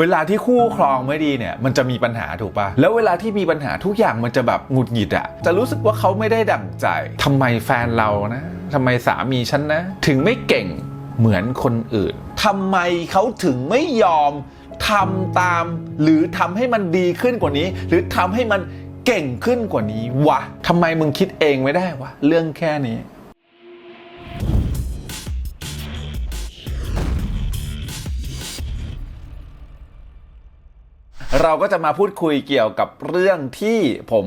เวลาที่คู่ครองไม่ดีเนี่ยมันจะมีปัญหาถูกปะแล้วเวลาที่มีปัญหาทุกอย่างมันจะแบบหงุดหงิดอะจะรู้สึกว่าเขาไม่ได้ดั่งใจทำไมแฟนเรานะทำไมสามีฉันนะ ถึงไม่เก่งเหมือนคนอื่นทำไมเขาถึงไม่ยอมทำตาม หรือทำให้มันดีขึ้นกว่านี้ หรือทำให้มันเก่งขึ้นกว่านี้วะทำไมมึงคิดเองไม่ได้วะเรื่องแค่นี้ เราก็จะมาพูดคุยเกี่ยวกับเรื่องที่ผม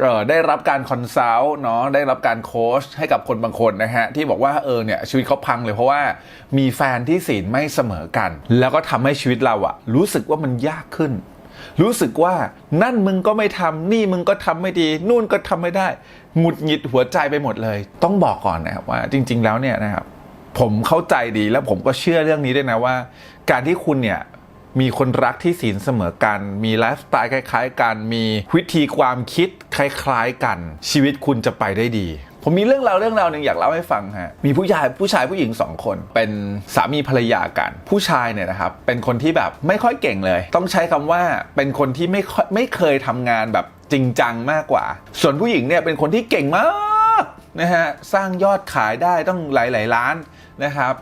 เออได้รับการคอนซัลท์เนาะได้รับการโค้ชให้กับคนบางคนนะฮะ ที่บอกว่าเออเนี่ยชีวิตเขาพังเลยเพราะว่ามีแฟนที่ศีลไม่เสมอกัน แล้วก็ทำให้ชีวิตเราอะรู้สึกว่ามันยากขึ้น รู้สึกว่านั่นมึงก็ไม่ทำนี่มึงก็ทำไม่ดี นู่นก็ทำไม่ได้หงุดหงิดหัวใจไปหมดเลย ต้องบอกก่อนนะครับว่าจริง ๆ แล้วเนี่ยนะครับผมเข้าใจดีแล้วผมก็เชื่อเรื่องนี้ด้วยนะว่า การที่คุณเนี่ย มีคนรักที่ศีลเสมอกัน มีไลฟ์สไตล์คล้าย ๆ กัน มีวิธีความคิดคล้าย ๆ กัน ชีวิตคุณจะไปได้ดี ผมมีเรื่องราวเรื่องราวหนึ่งอยากเล่าให้ฟังฮะ มีผู้ชายผู้ชายผู้หญิงสองคน เป็นสามีภรรยากัน ผู้ชายเนี่ยนะครับ เป็นคนที่แบบไม่ค่อยเก่งเลย ต้องใช้คำว่าเป็นคนที่ไม่ค่อยไม่เคยทำงานแบบจริงจังมากกว่า ส่วนผู้หญิงเนี่ยเป็นคนที่เก่งมากนะฮะ สร้างยอดขายได้ต้องหลายๆล้านนะครับ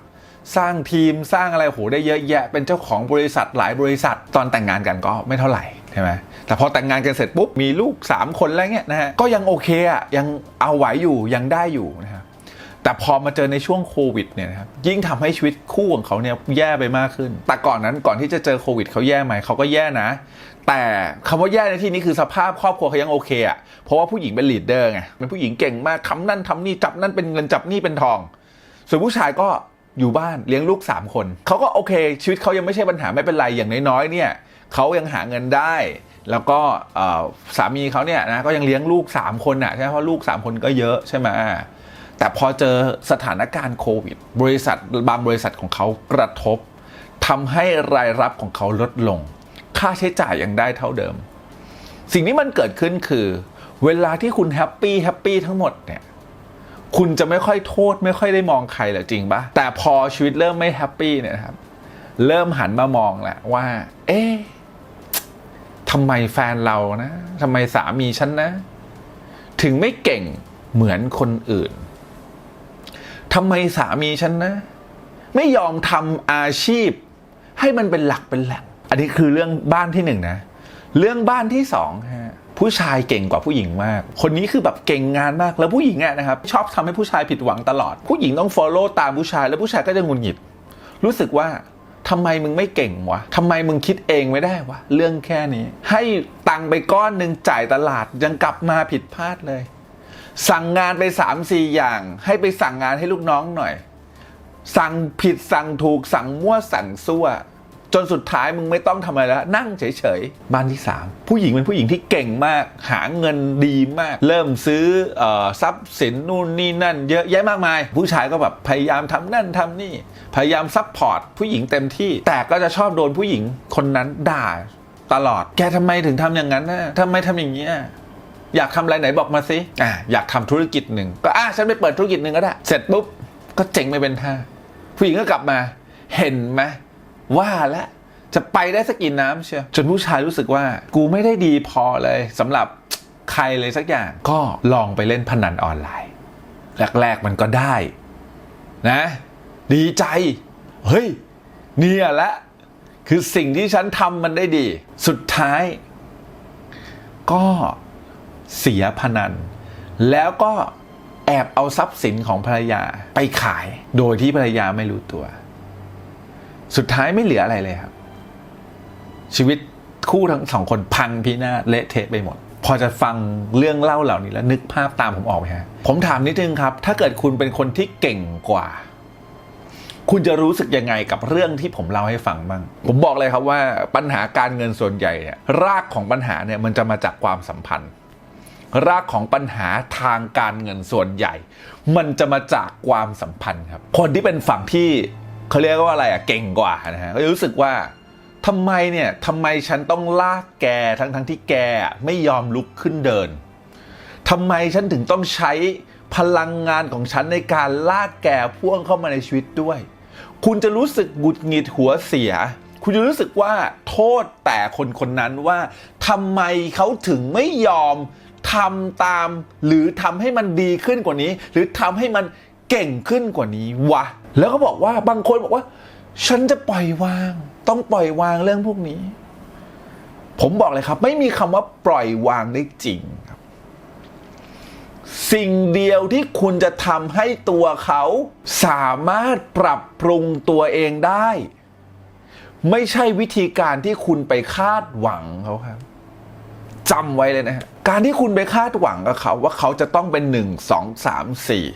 สร้างทีมสร้างอะไรโหได้เยอะแยะ เป็นเจ้าของบริษัทหลายบริษัท ตอนแต่งงานกันก็ไม่เท่าไหร่ใช่ไหมแต่พอแต่งงานกันเสร็จปุ๊บมีลูก 3 คนแล้วเงี้ยนะฮะก็ยังโอเคอะยังเอาไหวอยู่ยังได้อยู่นะครับแต่พอมาเจอในช่วงโควิดเนี่ยนะครับยิ่งทำให้ชีวิตคู่ของเขาเนี่ยแย่ไปมากขึ้น แต่ก่อนนั้นก่อนที่จะเจอโควิดเขาแย่ไหมเขาก็แย่นะ แต่คำว่าแย่ในที่นี้คือสภาพครอบครัวเขายังโอเคอะเพราะว่าผู้หญิงเป็นลีดเดอร์ไงเป็นผู้หญิงเก่งมากทำนั่นทำนี่จับนั่นเป็นเงินจับนี่เป็นทอง ส่วนผู้ชายก็ อยู่บ้านเลี้ยงลูก 3 คนเขาก็โอเค ชีวิตเขายังไม่ใช่ปัญหาไม่เป็นไรอย่างน้อยๆเนี่ยเขายังหาเงินได้ แล้วก็สามีเขาเนี่ยนะก็ยังเลี้ยงลูก 3 คนอะใช่ไหมเพราะลูก 3 คนก็เยอะใช่ไหมแต่พอเจอสถานการณ์โควิด บริษัทบางบริษัทของเขากระทบทำให้รายรับของเขาลดลง ค่าใช้จ่ายยังได้เท่าเดิม สิ่งที่มันเกิดขึ้นคือ เวลาที่คุณแฮปปี้แฮปปี้ทั้งหมดเนี่ย คุณจะไม่ค่อยโทษไม่ค่อยได้มองใครหรอจริงปะแต่พอชีวิตเริ่มไม่แฮปปี้เนี่ยครับ เริ่มหันมามองแหละว่า เอ๊ะทำไมแฟนเรานะทำไมสามีฉันนะ ถึงไม่เก่งเหมือนคนอื่นทำไมสามีฉันนะ ไม่ยอมทำอาชีพ ให้มันเป็นหลักเป็นแหล่ง อันนี้คือเรื่องบ้านที่หนึ่งนะ เรื่องบ้านที่สองฮะ ผู้ชายเก่งกว่าผู้หญิงมาก คนนี้คือแบบเก่งงานมากแล้วผู้หญิงอะนะครับชอบทำให้ผู้ชายผิดหวังตลอด ผู้หญิงต้อง follow ตามผู้ชายแล้วผู้ชายก็จะงุนหงิด รู้สึกว่าทำไมมึงไม่เก่งวะทำไมมึงคิดเองไม่ได้วะเรื่องแค่นี้ ให้ตังค์ไปก้อนหนึ่งจ่ายตลาดยังกลับมาผิดพลาดเลย สั่งงานไป3ามสี่อย่าง ให้ไปสั่งงานให้ลูกน้องหน่อย สั่งผิดสั่งถูกสั่งมั่วสั่งซั่ว จนสุดท้ายมึงไม่ต้องทำอะไรแล้ว นั่งเฉยๆ บ้านที่ 3 ผู้หญิงเป็นผู้หญิงที่เก่งมาก หาเงินดีมาก เริ่มซื้อเออทรัพย์สินนู่นนี่นั่น เยอะแยะมากมาย ผู้ชายก็แบบพยายามทำนั่นทำนี่ พยายามซัพพอร์ตผู้หญิงเต็มที่ แต่ก็จะชอบโดนผู้หญิงคนนั้นด่าตลอด แกทำไมถึงทำอย่างนั้นนะทำไมทำอย่างเนี้ยอยากทำอะไรไหนบอกมาสิอะอยากทำธุรกิจหนึ่งก็อะฉันไปเปิดธุรกิจหนึ่งก็ได้ เสร็จปุ๊บก็เจ๋งไม่เป็นท่าผู้หญิงก็กลับมาเห็นไหม ว่าแล้วจะไปได้สักกินน้ำเชียวจนผู้ชายรู้สึกว่า กูไม่ได้ดีพอเลยสำหรับใครเลยสักอย่าง ก็ลองไปเล่นพนันออนไลน์ แรก ๆ มันก็ได้ นะ ดีใจ เฮ้ย เนี่ยละ คือสิ่งที่ฉันทำมันได้ดี สุดท้าย ก็เสียพนัน แล้วก็แอบเอาทรัพย์สินของภรรยาไปขาย โดยที่ภรรยาไม่รู้ตัว สุดท้ายไม่เหลืออะไรเลยครับ ชีวิตคู่ทั้งสองคนพังพินาศเละเทะไปหมด พอจะฟังเรื่องเล่าเหล่านี้แล้วนึกภาพตามผมออกไหมฮะผมถามนิดนึงครับ ถ้าเกิดคุณเป็นคนที่เก่งกว่า คุณจะรู้สึกยังไงกับเรื่องที่ผมเล่าให้ฟังบ้าง ผมบอกเลยครับว่าปัญหาการเงินส่วนใหญ่เนี่ยรากของปัญหาเนี่ยมันจะมาจากความสัมพันธ์ รากของปัญหาทางการเงินส่วนใหญ่ มันจะมาจากความสัมพันธ์ครับ คนที่เป็นฝั่งที่ เขาเรียกว่าอะไรอะเก่งกว่านะฮะก็จะรู้สึกว่าทำไมเนี่ยทำไมฉันต้องลากแกทั้งทั้งที่แกไม่ยอมลุกขึ้นเดินทำไมฉันถึงต้องใช้พลังงานของฉันในการลากแกพ่วงเข้ามาในชีวิตด้วย คุณจะรู้สึกหงุดหงิดหัวเสีย คุณจะรู้สึกว่าโทษแต่คนคนนั้นว่าทำไมเขาถึงไม่ยอมทำตาม หรือทำให้มันดีขึ้นกว่านี้ หรือทำให้มัน เก่งขึ้นกว่านี้วะ แล้วก็บอกว่าบางคนบอกว่า ฉันจะปล่อยวาง ต้องปล่อยวางเรื่องพวกนี้ ผมบอกเลยครับ ไม่มีคำว่าปล่อยวางได้จริงครับ สิ่งเดียวที่คุณจะทำให้ตัวเขา สามารถปรับปรุงตัวเองได้ ไม่ใช่วิธีการที่คุณไปคาดหวังเขาครับจำไว้เลยนะฮะการที่คุณไปคาดหวังกับเขาว่าเขาจะต้องเป็นหนึ่งสองสามสี่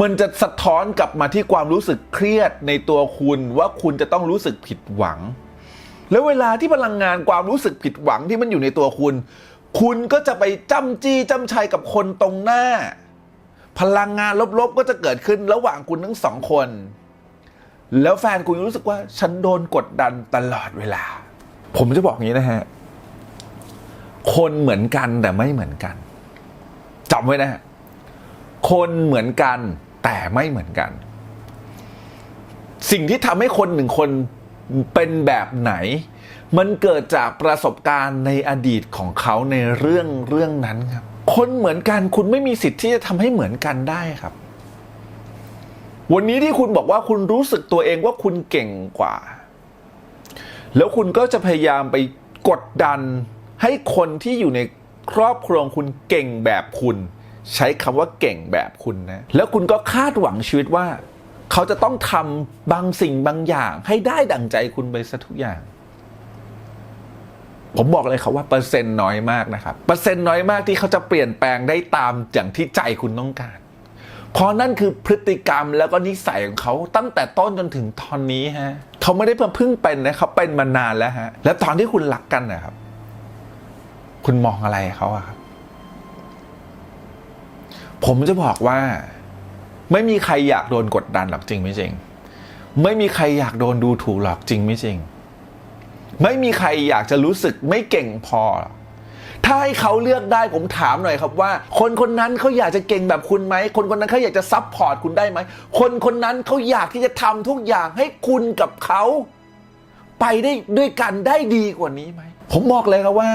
มันจะสะท้อนกลับมาที่ความรู้สึกเครียดในตัวคุณว่าคุณจะต้องรู้สึกผิดหวัง แล้วเวลาที่พลังงานความรู้สึกผิดหวังที่มันอยู่ในตัวคุณ คุณก็จะไปจ้ำจี้จ้ำชัยกับคนตรงหน้า พลังงานลบๆก็จะเกิดขึ้นระหว่างคุณทั้งสองคน แล้วแฟนคุณรู้สึกว่าฉันโดนกดดันตลอดเวลา ผมจะบอกอย่างนี้นะฮะ คนเหมือนกันแต่ไม่เหมือนกันจำไว้นะฮะคนเหมือนกัน แต่ไม่เหมือนกัน สิ่งที่ทำให้คนหนึ่งคนเป็นแบบไหน มันเกิดจากประสบการณ์ในอดีตของเขาในเรื่องเรื่องนั้นครับ คนเหมือนกันคุณไม่มีสิทธิ์ที่จะทำให้เหมือนกันได้ครับ วันนี้ที่คุณบอกว่าคุณรู้สึกตัวเองว่าคุณเก่งกว่า แล้วคุณก็จะพยายามไปกดดันให้คนที่อยู่ในครอบครัวของคุณเก่งแบบคุณ ใช้คำว่าเก่งแบบคุณนะ แล้วคุณก็คาดหวังชีวิตว่า เขาจะต้องทำบางสิ่งบางอย่าง ให้ได้ดั่งใจคุณไปซะทุกอย่าง ผมบอกเลยครับว่าเปอร์เซ็นต์น้อยมากนะครับเปอร์เซ็นต์น้อยมากที่เขาจะเปลี่ยนแปลงได้ตามอย่างที่ใจคุณต้องการ เพราะนั่นคือพฤติกรรมแล้วก็นิสัยของเขาตั้งแต่ต้นจนถึงตอนนี้ฮะเขาไม่ได้เพิ่งเป็นนะเขาเป็นมานานแล้วฮะ แล้วตอนที่คุณรักกันนะครับ คุณมองอะไรเขาอะครับ ผมจะบอกว่า ไม่มีใครอยากโดนกดดันหรอกจริงไม่จริง ไม่มีใครอยากโดนดูถูกหรอกจริงไม่จริง ไม่มีใครอยากจะรู้สึกไม่เก่งพอหรอกถ้าให้เขาเลือกได้ผมถามหน่อยครับว่า คนคนนั้นเขาอยากจะเก่งแบบคุณไหม คนคนนั้นเขาอยากจะซับพอร์ตคุณได้ไหม คนคนนั้นเขาอยากที่จะทำทุกอย่างให้คุณกับเขา ไปได้ด้วยกันได้ดีกว่านี้ไหม ผมบอกเลยครับว่า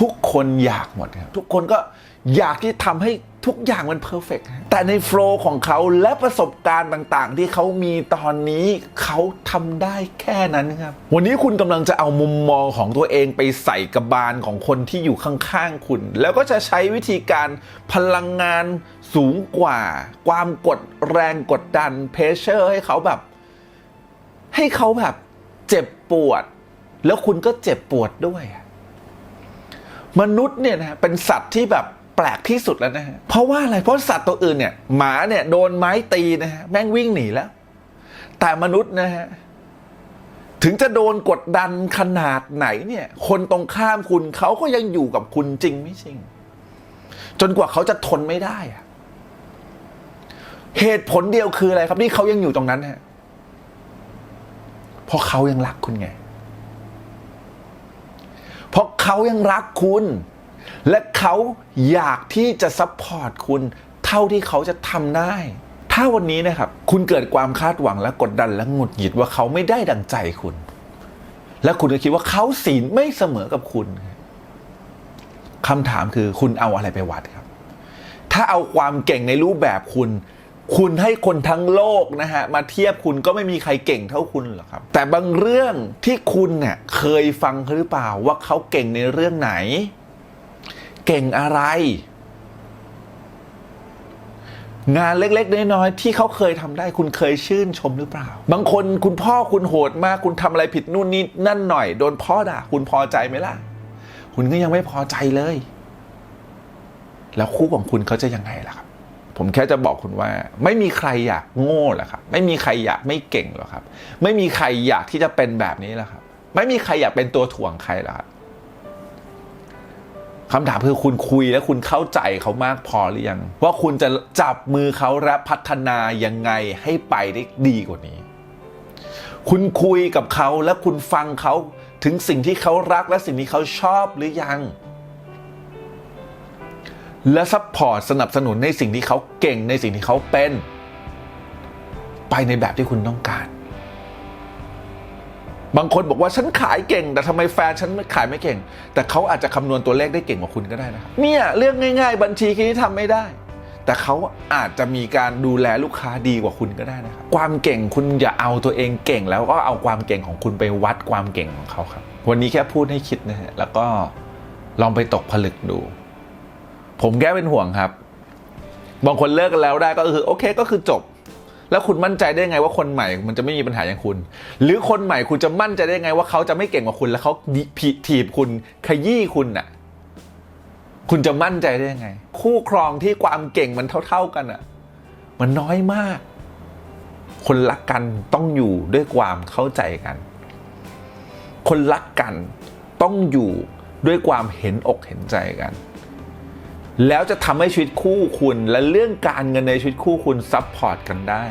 ทุกคนอยากหมดครับ ทุกคนก็อยากที่ทำให้ ทุกอย่างมันเพอร์เฟกแต่ในโฟล์ของเขาและประสบการณ์ต่างๆ ที่เขามีตอนนี้เขาทำได้แค่นั้นครับ วันนี้คุณกำลังจะเอามุมมองของตัวเองไปใส่กระบาลของคนที่อยู่ข้างๆคุณ แล้วก็จะใช้วิธีการพลังงานสูงกว่า ความกดแรงกดดันเพรสเชอร์ให้เขาแบบ ให้เขาแบบเจ็บปวด แล้วคุณก็เจ็บปวดด้วยอะมนุษย์เนี่ยนะเป็นสัตว์ที่แบบ ปลกที่สุดแล้วนะฮะเพราะว่าอะไรเพราะสัตว์ตัวอื่นเนี่ย หมาเนี่ยโดนไม้ตีนะฮะแม่งวิ่งหนีแล้ว แต่มนุษย์นะฮะถึงจะโดนกดดันขนาดไหนเนี่ย คนตรงข้ามคุณเขาก็ยังอยู่กับคุณจริงไม่จริง จนกว่าเขาจะทนไม่ได้อะเหตุผลเดียวคืออะไรครับที่เขายังอยู่ตรงนั้นฮะเพราะเขายังรักคุณไง เพราะเขายังรักคุณ และเขาอยากที่จะซัพพอร์ตคุณเท่าที่เขาจะทำได้ ถ้าวันนี้นะครับ คุณเกิดความคาดหวังและกดดันและหงุดหงิดว่าเขาไม่ได้ดังใจคุณ และคุณก็คิดว่าเขาศีลไม่เสมอกับคุณคำถามคือคุณเอาอะไรไปวัดครับ ถ้าเอาความเก่งในรูปแบบคุณ คุณให้คนทั้งโลกนะฮะ มาเทียบคุณก็ไม่มีใครเก่งเท่าคุณหรอกครับ แต่บางเรื่องที่คุณเนี่ยเคยฟังหรือเปล่าว่าเขาเก่งในเรื่องไหน เก่งอะไร งานเล็กๆน้อยๆที่เขาเคยทำได้ คุณเคยชื่นชมหรือเปล่า บางคนคุณพ่อคุณโหดมาก คุณทำอะไรผิดนู่นนี่นั่นหน่อย โดนพ่อด่าคุณพอใจไหมล่ะ คุณก็ยังไม่พอใจเลย แล้วคู่ของคุณเขาจะยังไงล่ะครับผมแค่จะบอกคุณว่า ไม่มีใครอยากโง่หรอกครับ ไม่มีใครอยากไม่เก่งหรอกครับ ไม่มีใครอยากที่จะเป็นแบบนี้หรอกครับ ไม่มีใครอยากเป็นตัวถ่วงใครหรอกครับ คำถามคือคุณคุยและคุณเข้าใจเขามากพอหรือยัง ว่าคุณจะจับมือเขาและพัฒนายังไงให้ไปได้ดีกว่านี้ คุณคุยกับเขาและคุณฟังเขาถึงสิ่งที่เขารักและสิ่งที่เขาชอบหรือยัง และซัพพอร์ตสนับสนุนในสิ่งที่เขาเก่งในสิ่งที่เขาเป็น ไปในแบบที่คุณต้องการ บางคนบอกว่าฉันขายเก่ง แต่ทำไมแฟนฉันขายไม่เก่ง แต่เขาอาจจะคำนวณตัวเลขได้เก่งกว่าคุณก็ได้นะเนี่ยเรื่องง่าย ๆ บัญชีคิดที่ทำไม่ได้ แต่เขาอาจจะมีการดูแลลูกค้าดีกว่าคุณก็ได้นะครับความเก่งคุณอย่าเอาตัวเองเก่ง แล้วก็เอาความเก่งของคุณไปวัดความเก่งของเขาครับ วันนี้แค่พูดให้คิดนะฮะแล้วก็ลองไปตกผลึกดู ผมแค่เป็นห่วงครับ บางคนเลิกกันแล้วได้ก็คือโอเคก็คือจบ แล้วคุณมั่นใจได้ไงว่าคนใหม่มันจะไม่มีปัญหาอย่างคุณ หรือคนใหม่คุณจะมั่นใจได้ไงว่าเขาจะไม่เก่งกว่าคุณแล้วเขาผิถีบคุณขยี้คุณน่ะ คุณจะมั่นใจได้ยังไง คู่ครองที่ความเก่งมันเท่า ๆกันอะ มันน้อยมาก คนรักกันต้องอยู่ด้วยความเข้าใจกัน คนรักกันต้องอยู่ด้วยความเห็นอกเห็นใจกัน แล้วจะทำให้ชีวิตคู่คุณและเรื่องการเงินในชีวิตคู่คุณซัพพอร์ตกันได้